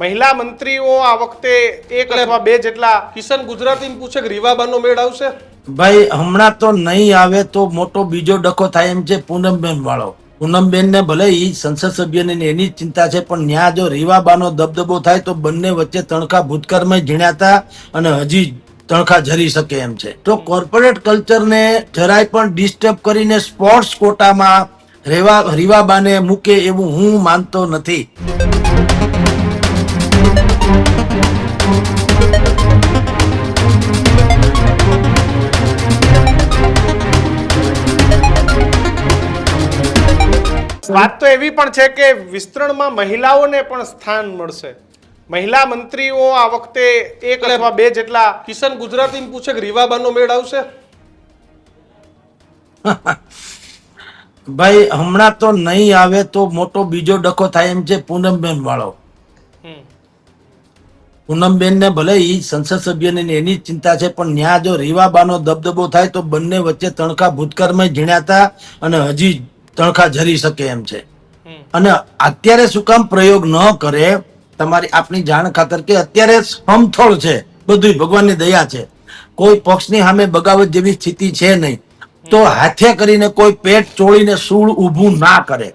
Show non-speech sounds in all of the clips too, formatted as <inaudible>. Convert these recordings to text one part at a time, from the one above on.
મહિલા મંત્રીઓ આ વખતે એક અથવા બે જેટલા કિશન ગુજરાતી પૂછે કે રીવાબાનો મેળ આવશે? ભાઈ હમણાં તો નહીં આવે તો મોટો બીજો ડખો થાય એમ છે પૂનમબેન વાળો. પૂનમબેન ને ભલે એ સંસદ સભ્યને ને એની ચિંતા છે પણ ન્યા જો રીવાબાનો દબદબો થાય તો બંને વચ્ચે તણખા ભૂતકાળમાં ઝીણ્યાતા અને હજી તણખા ઝરી શકે એમ છે. તો કોર્પોરેટ કલ્ચરને જરાય પણ ડિસ્ટર્બ કરીને સ્પોર્ટ્સ કોટામાં રેવા રીવાબાને મૂકે એવું હું માનતો નથી. વાત તો એવી પણ છે કે વિસ્તરણમાં મહિલાઓને પણ સ્થાન મળશે. મહિલા મંત્રીઓ આ વખતે એક અથવા બે જેટલા કિશન ગુજરાતી પૂછે કે રીવાબાનો મેળ આવશે? ભાઈ હમણાં તો નહીં આવે તો મોટો બીજો ડખો થાય એમ છે પૂનમબેન વાળો. હમ. પૂનમબેન ને ભલે ઈ સંસદ સભ્યને ને એની ચિંતા છે પણ ન્યા જો રીવાબાનો દબદબો થાય તો બંને વચ્ચે તણખા ભૂતકાળમાં ઝીણ્યાતા અને હજી તણખા ઝરી શકે એમ છે. અને અત્યારે શું કામ પ્રયોગ ન કરે તમારી આપની જાણ ખાતર કે અત્યારે સમથળ છે બધું ભગવાનની દયા છે. કોઈ પક્ષની સામે બગાવત જેવી સ્થિતિ છે નહીં. તો હાથે કરીને કોઈ પેટ ચોળીને સૂળ ઊભું ના કરે.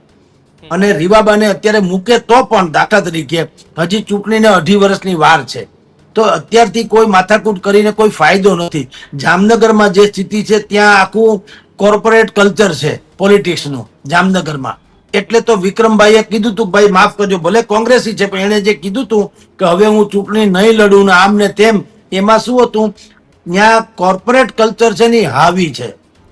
અને રીવાબાને અત્યારે મૂકે તો પણ દાખલા તરીકે હજી ચૂંટણીને અઢી વર્ષની વાર છે. તો અત્યારથી કોઈ માથાકૂટ કરીને કોઈ ફાયદો નથી. જામનગરમાં જે સ્થિતિ છે ત્યાં આખું કોર્પોરેટ કલ્ચર છે. પોલિટિક્સનું જામનગરમાં. એટલે તો વિક્રમભાઈએ કીધું તું ભાઈ માફ કરજો ભલે કોંગ્રેસી છે પણ એણે જે કીધું તું કે હવે હું ચૂંટણી નહીં લડું ને આમ ને તેમ એમાં શું હતું? ત્યાં કોર્પોરેટ કલ્ચર છે ને હાવી છે.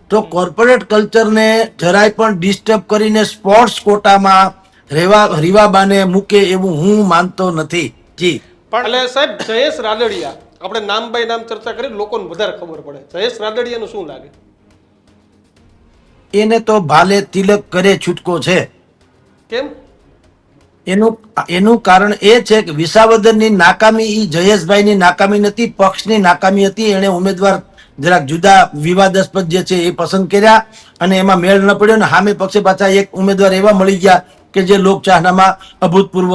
તો કોર્પોરેટ કલ્ચરને જરાય પણ ડિસ્ટર્બ કરીને સ્પોર્ટ્સ કોટામાં રેવા રીવાબાને મૂકે એવું હું માનતો નથી. જી. પણ એટલે સાહેબ જયેશ રાદડિયા આપણે નામ બાય નામ ચર્ચા કરી લોકોને વધારે ખબર પડે. જયેશ રાદડિયાનું શું લાગે? એને તો ભાલે તિલક કરે છૂટકો છે. કેમ? એનું એનું કારણ એ છે કે વિસાવદરની નાકામી એ જયેશભાઈની નાકામી નથી પક્ષની નાકામી હતી. એણે ઉમેદવાર જરાક જુદા વિવાદાસ્પદ જે છે એ પસંદ કર્યા અને એમાં મેળ ન પડ્યો ને સામે પક્ષે પાછા એક ઉમેદવાર એવા મળી ગયા કે જે લોકચાહનામાં અભૂતપૂર્વ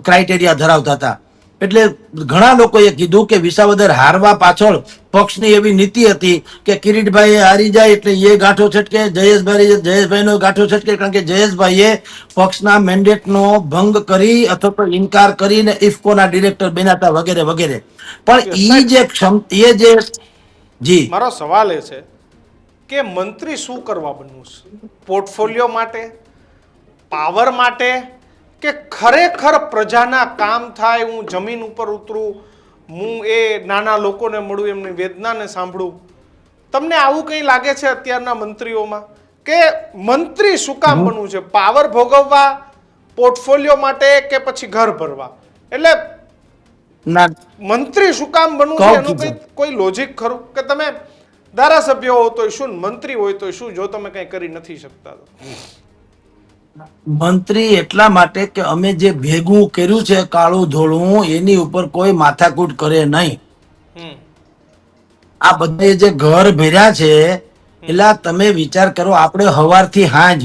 ક્રાઇટેરિયા ધરાવતા હતા. એટલે ઘણા લોકોએ કીધું કે વિસાવદર હારવા પાછળ પક્ષની એવી નીતિ હતી કે કિરીટભાઈ હારી જાય એટલે એ ગાંઠો છટકે જયેશભાઈ જયેશભાઈનો ગાંઠો છટકે કારણ કે જયેશભાઈએ પક્ષના મેન્ડેટનો ભંગ કરી અથવા તો ઇનકાર કરીને ઇફકોના ડિરેક્ટર બન્યા હતા વગેરે વગેરે. પણ ઈ જે ક્ષમ એ જે જી. મારો સવાલ એ છે કે મંત્રી શું કરવા બનવું છે? પોર્ટફોલિયો માટે? પાવર માટે? કે ખરેખર પ્રજાના કામ થાય હું જમીન ઉપર ઉતરું હું એ નાના લોકોને મળું એમની વેદનાને સાંભળું. તમને આવું કંઈ લાગે છે અત્યારના મંત્રીઓમાં? કે મંત્રી શું કામ બનવું છે? પાવર ભોગવવા પોર્ટફોલિયો માટે કે પછી ઘર ભરવા? એટલે ના. મંત્રી શું કામ બનવું છે એનું કંઈ કોઈ લોજિક ખરું? કે તમે ધારાસભ્ય હો તો શું મંત્રી હોય તો શું જો તમે કંઈ કરી નથી શકતા તો? મંત્રી એટલા માટે કે અમે જે ભેગું કર્યું છે કાળું ધોળું એની ઉપર કોઈ માથાકૂટ કરે નહીં. આ બધે જે ઘર ભેર્યા છે એટલે તમે વિચાર કરો આપણે હવારથી હાંજ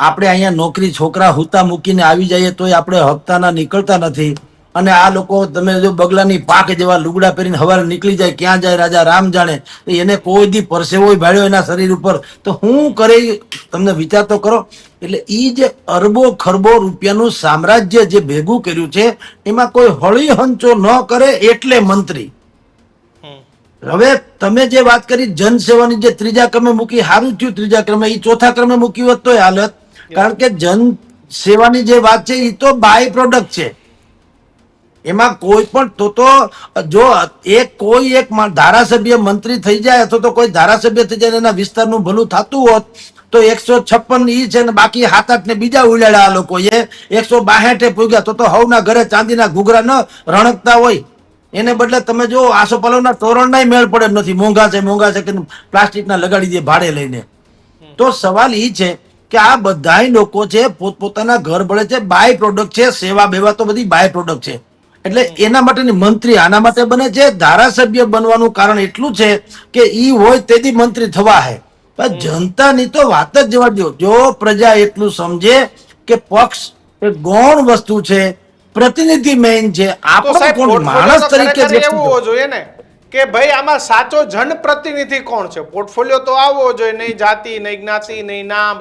આપણે અહીંયા નોકરી છોકરા હુતા મૂકીને આવી જઈએ તોય આપણે હપ્તાના નીકળતા નથી. અને આ લોકો તમે જો બગલાની પાક જેવા લુગડા પહેરીને હવારે નીકળી જાય ક્યાં જાય રાજા રામ જાણે એને કોઈ દી પરસેવો ભાડ્યો એના શરીર ઉપર. તો હું કરે તમને વિચાર તો કરો એટલે એ જે અરબો ખરબો રૂપિયાનું સામ્રાજ્ય જે ભેગું કર્યું છે એમાં કોઈ હળી હંચો ન કરે એટલે મંત્રી. હવે તમે જે વાત કરી જનસેવાની જે ત્રીજા ક્રમે મૂકી સારું થયું ત્રીજા ક્રમે એ ચોથા ક્રમે મૂકી હોત તો હાલત. કારણ કે જન સેવાની જે વાત છે એ તો બાય પ્રોડક્ટ છે. એમાં કોઈ પણ તો તો, જો એક કોઈ એક ધારાસભ્ય મંત્રી થઈ જાય અથવા તો કોઈ ધારાસભ્ય થઈ જાય એના વિસ્તારનું ભલું થતું હોત, તો એકસો છપ્પન ઈ છે ને બાકી હાથ આઠ ને બીજા ઉડાડ્યા આ લોકોએ એકસો બાહેઠે પૂગ્યા. તો તો હવના ઘરે ચાંદીના ઘૂઘરા ન રણકતા હોય. એને બદલે તમે જો આસોપાલવના તોરણના મેળ પડે નથી. મોંઘા છે મોંઘા છે કે પ્લાસ્ટિકના લગાડી દે ભાડે લઈને. તો સવાલ એ છે કે આ બધાય લોકો છે પોતપોતાના ઘર ભળે છે બાય પ્રોડક્ટ છે સેવા બેવા તો બધી બાય પ્રોડક્ટ છે. એટલે એના માટેની મંત્રી આના માટે બને? છે ધારાસભ્ય બનવાનું કારણ એટલું છે કે ઈ હોય તેથી મંત્રી થવા હે. પણ જનતાની તો વાત જ જવા દો જો પ્રજા એટલું સમજે કે પક્ષ એ ગૌણ વસ્તુ છે પ્રતિનિધિ મેઇન છે આપણો કોણ માણસ તરીકે જોઈએ ને કે ભાઈ આમાં સાચો જનપ્રતિનિધિ કોણ છે? પોર્ટફોલિયો તો આવવો જોઈએ નહીં જાતિ નહીં જ્ઞાતિ નહીં નામ.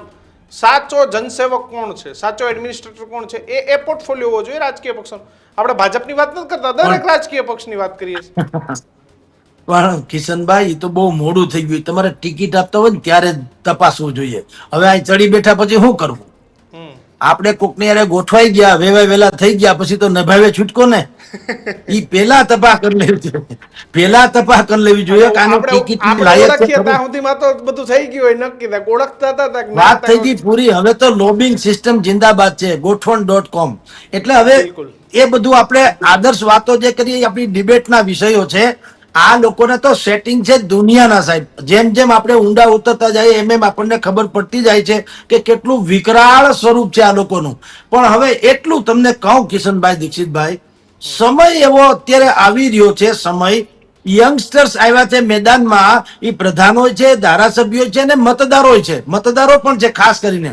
સાચો જનસેવક કોણ છે? સાચો એડમિનિસ્ટ્રેટર કોણ છે? એ એ પોર્ટફોલિયો હોવો જોઈએ રાજકીય પક્ષનો આપણે ભાજપની વાત નથી કરતા દરેક રાજકીય પક્ષની વાત કરીએ <laughs> પણ કિશનભાઈ એ તો બહુ મોડું થઈ ગયું. તમારે ટિકિટ આપતા હોય ને ત્યારે તપાસવું જોઈએ. હવે અહીં ચડી બેઠા પછી શું કરવું. આપણે કોકની યારે ગોઠવાઈ ગયા વેવા વેલા થઈ ગયા પછી તો નભાવે છૂટકો ને? ઈ પેલા તપાસ કરી લેવી જોઈએ. પેલા તપાસ કરી લેવી જોઈએ કે ટિકિટ લાયક છે સુધીમાં તો બધું થઈ ગયું હોય નક્કી ઓળખતા હતા વાત થઈ ગઈ પૂરી. હવે તો લોબિંગ સિસ્ટમ જિંદાબાદ છે ગોઠવણ ડોટ કોમ એટલે હવે એ બધું આપણે આદર્શ વાતો જે કરીએ આપણી ડિબેટના વિષયો છે. આ લોકોને તો સેટિંગ છે દુનિયાના સાહેબ. જેમ જેમ આપણે ઊંડા ઉતરતા જઈએ, એમ એમ આપણને ખબર પડતી જાય છે કે કેટલું વિકરાળ સ્વરૂપ છે આ લોકોનું. પણ હવે એટલું તમને કહું, કિશનભાઈ દીક્ષિતભાઈ, સમય એવો અત્યારે આવી રહ્યો છે, સમય. યંગસ્ટર્સ આવ્યા છે મેદાનમાં એ પ્રધાનો છે ધારાસભ્યો છે અને મતદારો છે. મતદારો પણ છે, ખાસ કરીને.